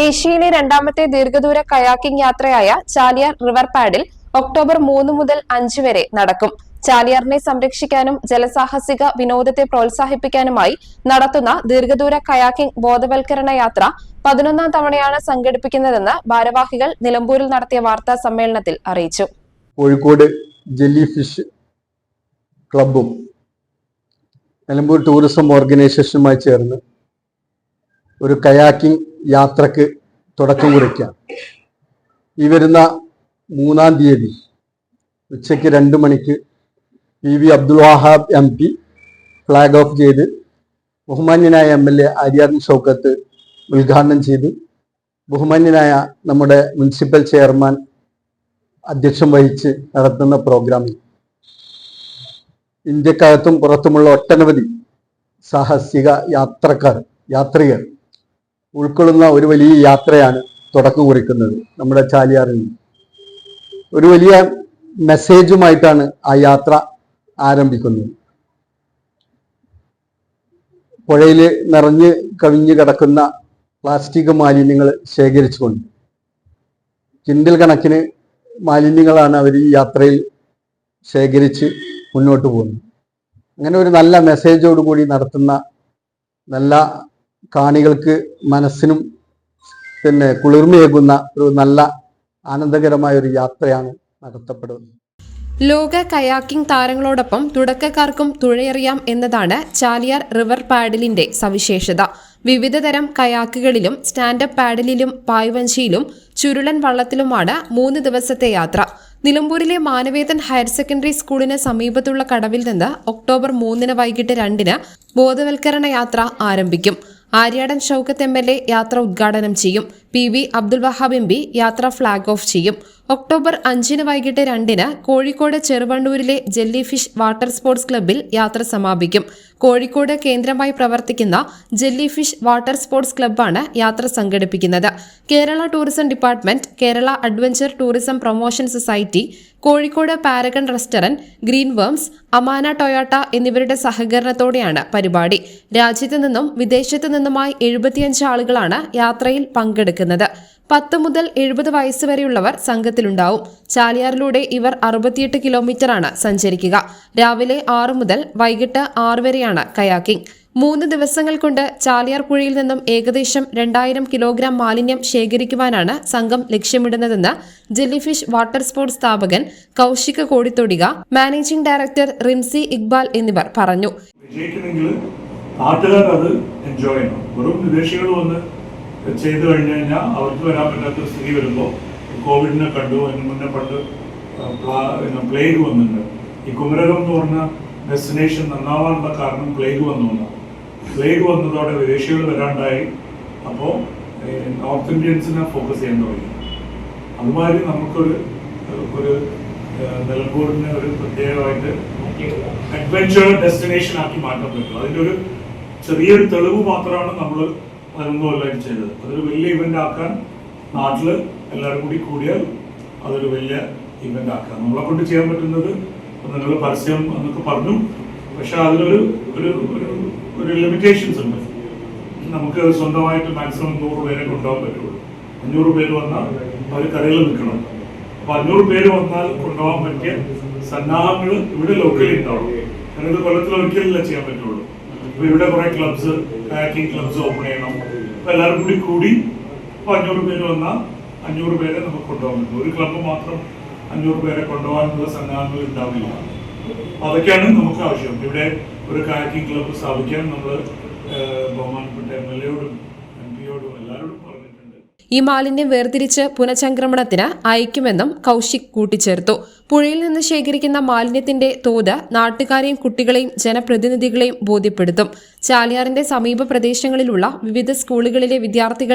ഏഷ്യയിലെ രണ്ടാമത്തെ ദീർഘദൂര കയാക്കിംഗ് യാത്രയായ ചാലിയാർ റിവർ പാഡിൽ ഒക്ടോബർ മൂന്ന് മുതൽ അഞ്ച് വരെ നടക്കും. ചാലിയാറിനെ സംരക്ഷിക്കാനും ജലസാഹസിക വിനോദത്തെ പ്രോത്സാഹിപ്പിക്കാനുമായി നടത്തുന്ന ദീർഘദൂര കയാക്കിംഗ് ബോധവൽക്കരണ യാത്ര പതിനൊന്നാം തവണയാണ് സംഘടിപ്പിക്കുന്നതെന്ന് ഭാരവാഹികൾ നിലമ്പൂരിൽ നടത്തിയ വാർത്താ സമ്മേളനത്തിൽ അറിയിച്ചു. കോഴിക്കോട് ജെല്ലി ഫിഷ് ക്ലബും നിലമ്പൂർ ടൂറിസം ഓർഗനൈസേഷനുമായി ചേർന്ന് ഒരു കയാക്കിംഗ് യാത്രയ്ക്ക് തുടക്കം കുറിക്കാം. ഈ വരുന്ന മൂന്നാം തീയതി ഉച്ചയ്ക്ക് രണ്ട് മണിക്ക് P V Abdul Wahab M P flag off ചെയ്ത് ബഹുമാന്യനായ M L A Aryadan Shoukath ഉദ്ഘാടനം ചെയ്തു. ബഹുമാന്യനായ നമ്മുടെ മുനിസിപ്പൽ ചെയർമാൻ അധ്യക്ഷം വഹിച്ച് നടത്തുന്ന പ്രോഗ്രാമിൽ ഇന്ത്യക്കകത്തും പുറത്തുമുള്ള ഒട്ടനവധി സാഹസിക യാത്രക്കാർ യാത്രികർ ഉൾക്കൊള്ളുന്ന ഒരു വലിയ യാത്രയാണ് തുടക്കം കുറിക്കുന്നത് നമ്മുടെ ചാലിയാറിൽ. ഒരു വലിയ മെസ്സേജുമായിട്ടാണ് ആ യാത്ര ആരംഭിക്കുന്നത്. പുഴയിൽ നിറഞ്ഞ് കവിഞ്ഞ് കിടക്കുന്ന പ്ലാസ്റ്റിക് മാലിന്യങ്ങൾ ശേഖരിച്ചുകൊണ്ട്. ചിന്തൽ കണക്കിന് മാലിന്യങ്ങളാണ് അവർ ഈ യാത്രയിൽ ശേഖരിച്ച് മുന്നോട്ട് പോകുന്നത്. അങ്ങനെ ഒരു നല്ല മെസ്സേജോടുകൂടി നടത്തുന്ന നല്ല കാണികൾക്ക് മനസ്സിനും പിന്നെ കുളിർമയേകുന്ന ഒരു നല്ല ആനന്ദകരമായ ഒരു യാത്രയാണ് നടത്തപ്പെടുന്നത്. ലോക കയാക്കിംഗ് താരങ്ങളോടൊപ്പം തുടക്കക്കാർക്കും തുഴയറിയാം എന്നതാണ് ചാലിയാർ റിവർ പാഡിലിന്റെ സവിശേഷത. വിവിധതരം കയാക്കുകളിലും സ്റ്റാൻഡപ്പ് പാഡലിലും പായ്വഞ്ചിയിലും ചുരുളൻ വള്ളത്തിലുമാണ് മൂന്ന് ദിവസത്തെ യാത്ര. നിലമ്പൂരിലെ മാനവേദൻ ഹയർ സെക്കൻഡറി സ്കൂളിന് സമീപത്തുള്ള കടവിൽ നിന്ന് ഒക്ടോബർ മൂന്നിന് വൈകിട്ട് രണ്ടിന് ബോധവൽക്കരണ യാത്ര ആരംഭിക്കും. Aryadan Shoukath M L A യാത്ര ഉദ്ഘാടനം ചെയ്യും P V Abdul Wahab M P യാത്ര ഫ്ളാഗ് ഓഫ് ചെയ്യും. ഒക്ടോബർ അഞ്ചിന് വൈകിട്ട് രണ്ടിന് കോഴിക്കോട് ചെറുവണ്ണൂരിലെ ജെല്ലി ഫിഷ് വാട്ടർ സ്പോർട്സ് ക്ലബ്ബിൽ യാത്ര സമാപിക്കും. കോഴിക്കോട് കേന്ദ്രമായി പ്രവർത്തിക്കുന്ന ജെല്ലി ഫിഷ് വാട്ടർ സ്പോർട്സ് ക്ലബ്ബാണ് യാത്ര സംഘടിപ്പിക്കുന്നത്. Kerala tourism department Kerala adventure tourism promotion society Kozhikode Paragon restaurant Green Worms Amana Toyota എന്നിവരുടെ സഹകരണത്തോടെയാണ് പരിപാടി. രാജ്യത്തു നിന്നും വിദേശത്തു നിന്നുമായി എഴുപത്തിയഞ്ച് ആളുകളാണ് യാത്രയിൽ പങ്കെടുക്കുന്നത്. പത്ത് മുതൽ എഴുപത് വയസ്സ് വരെയുള്ളവർ സംഘത്തിലുണ്ടാവും. ചാലിയാറിലൂടെ ഇവർ അറുപത്തിയെട്ട് കിലോമീറ്ററാണ് സഞ്ചരിക്കുക. രാവിലെ ആറ് മുതൽ വൈകിട്ട് ആറ് വരെയാണ് കയാക്കിംഗ്. മൂന്ന് ദിവസങ്ങൾ കൊണ്ട് ചാലിയാർ പുഴയിൽ നിന്നും ഏകദേശം രണ്ടായിരം കിലോഗ്രാം മാലിന്യം ശേഖരിക്കുവാനാണ് സംഘം ലക്ഷ്യമിടുന്നതെന്ന് ജെല്ലിഫിഷ് വാട്ടർ സ്പോർട്സ് സ്ഥാപകൻ കൗശിക കോടിത്തൊടിക മാനേജിംഗ് ഡയറക്ടർ റിംസി ഇക്ബാൽ എന്നിവർ പറഞ്ഞു. നാട്ടുകാർ അത് എൻജോയ് ചെയ്യണം. വെറും വിദേശികൾ വന്ന് ചെയ്തു കഴിഞ്ഞു കഴിഞ്ഞാൽ അവർക്ക് വരാൻ പറ്റാത്ത സ്ഥിതി വരുമ്പോൾ കോവിഡിനെ കണ്ടു അതിന് മുന്നേ പണ്ട് പ്ലേഗ് വന്നിട്ടുണ്ട്. ഈ കുമരകം എന്ന് പറഞ്ഞ ഡെസ്റ്റിനേഷൻ നന്നാവാനുള്ള കാരണം പ്ലേഗ് വന്നു പ്ലേഗ് വന്നതോടെ വിദേശികൾ വരാണ്ടായി. അപ്പോൾ നോർത്ത് ഇന്ത്യൻസിനെ ഫോക്കസ് ചെയ്യാൻ തുടങ്ങി. അതുമാതിരി നമുക്കൊരു ഒരു നിലമ്പൂരിനെ ഒരു പ്രത്യേകമായിട്ട് അഡ്വഞ്ചർ ഡെസ്റ്റിനേഷൻ ആക്കി മാറ്റാൻ പറ്റും. അതിന്റെ ഒരു ചെറിയൊരു തെളിവ് മാത്രമാണ് നമ്മൾ പതിനൊന്ന് കൊല്ലം ചെയ്തത്. അതൊരു വലിയ ഇവന്റ് ആക്കാൻ നാട്ടിൽ എല്ലാവരും കൂടി കൂടിയാൽ അതൊരു വലിയ ഇവന്റ് ആക്കാം നമ്മളെ കൊണ്ട് ചെയ്യാൻ പറ്റുന്നത് നിങ്ങൾ പരസ്യം എന്നൊക്കെ പറഞ്ഞു. പക്ഷെ അതിലൊരു ഒരു ഒരു ലിമിറ്റേഷൻസ് ഉണ്ട്. നമുക്ക് സ്വന്തമായിട്ട് മാക്സിമം നൂറ് പേരെ കൊണ്ടുപോകാൻ പറ്റുള്ളൂ. അഞ്ഞൂറ് പേര് വന്നാൽ അവർ കരയിൽ നിൽക്കണം. അപ്പൊ അഞ്ഞൂറ് പേര് വന്നാൽ കൊണ്ടുപോകാൻ പറ്റിയ സന്നാഹങ്ങൾ ഇവിടെ ലോക്കലി ഉണ്ടാവും. കാരണം ഇത് കൊല്ലത്തിൽ ഒരിക്കലല്ല ചെയ്യാൻ പറ്റുള്ളൂ. അപ്പൊ ഇവിടെ കുറെ ക്ലബ്സ് ബാക്കിംഗ് ക്ലബ്സ് ഓപ്പൺ ചെയ്യണം. അപ്പൊ എല്ലാവരും കൂടി കൂടി ഇപ്പൊ അഞ്ഞൂറ് പേര് വന്നാൽ അഞ്ഞൂറ് പേരെ നമുക്ക് കൊണ്ടുപോകാൻ പറ്റും. ഒരു ക്ലബ്ബ് മാത്രം അഞ്ഞൂറ് പേരെ കൊണ്ടുപോകാനുള്ള സന്നാഹങ്ങൾ ഉണ്ടാവില്ല. അതൊക്കെയാണ് നമുക്ക് ആവശ്യം. ഇവിടെ ഒരു കാക്കിംഗ് ക്ലബ്ബ് സ്ഥാപിക്കാൻ നമ്മൾ ബഹുമാനപ്പെട്ട എം എൽ എയോടും എം പിയോടും എല്ലാവരോടും പറഞ്ഞിട്ടുണ്ട്. ഈ മാലിന്യം വേർതിരിച്ച് പുനഃചംക്രമണത്തിന് അയക്കുമെന്നും കൗശിക് കൂട്ടിച്ചേർത്തു. പുഴയിൽ നിന്ന് ശേഖരിക്കുന്ന മാലിന്യത്തിന്റെ തോത് നാട്ടുകാരെയും കുട്ടികളെയും ജനപ്രതിനിധികളെയും ബോധ്യപ്പെടുത്തും. ചാലിയാറിന്റെ സമീപ പ്രദേശങ്ങളിലുള്ള വിവിധ സ്കൂളുകളിലെ വിദ്യാർത്ഥികൾ